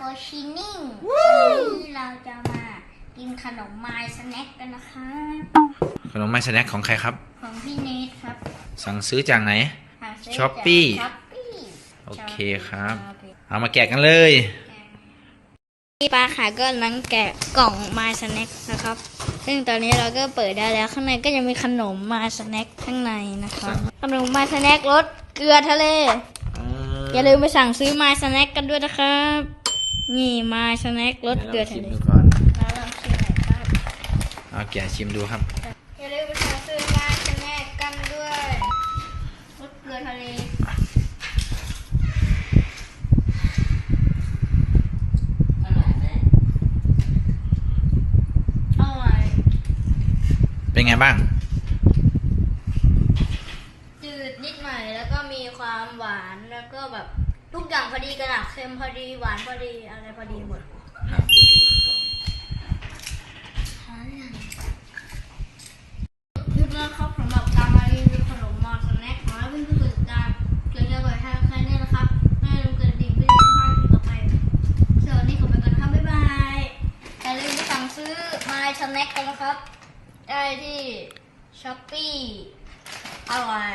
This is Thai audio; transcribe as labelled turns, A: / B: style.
A: โกชินิ่งวันนี้เราจะมากินขนมไม้สแน็คกันนะคะ
B: ขนมไม้สแน็คของใครครับ
A: ของพี่เนทครับ
B: สั่งซื้อจากไหน
A: หาซื้
B: Shopee
A: ช้อปปี้
B: โอเคครับ เอามาแกะกันเลย
A: พี่ป้าขายก็นังแกะกล่องไม้สแน็คนะครับ ซึ่งตอนนี้เราก็เปิดได้แล้วข้างในก็จะมีขนมไม้สแน็คข้างในนะครับขนมไม้สแน็ครสเกลือทะเล อย่าลืมไปสั่งซื้อไม้สแน็คกันด้วยนะครับ นี่ไม้สแน็ครสเกลือทะ
B: ชิม
A: เล
B: ดูก่อน
A: แล้วลองชิมหน่อยครับ
B: เอาแกะชิมดูครับ
A: อย่าลืมไปสั่งซื้อไม้สแน็คกันด้วยรสเกลือทะเลอร่อย
B: เป็นไงบ้าง
A: จืดนิดหน่อยแล้วก็มีความหวานแล้วก็แบบ ทุกอย่างพอดีกันอะเค็มพอดีหวานพอดีอะไรพอดีหมดนี่นะครับสำหรับการมารีวิวขนมมอสแน็คขอให้เพื่อนๆกดติดตามเกิดจะบ่อยให้แค่นี้นะครับไม่ลืมกดกระดิ่งเพื่อจะไม่พลาดคลิปต่อไปสวัสดีขอไปก่อนนะครับบ๊ายบายอย่าลืมไปสั่งซื้อมาสแน็คกันนะครับ ได้ที่ช้อปปี้อร่อย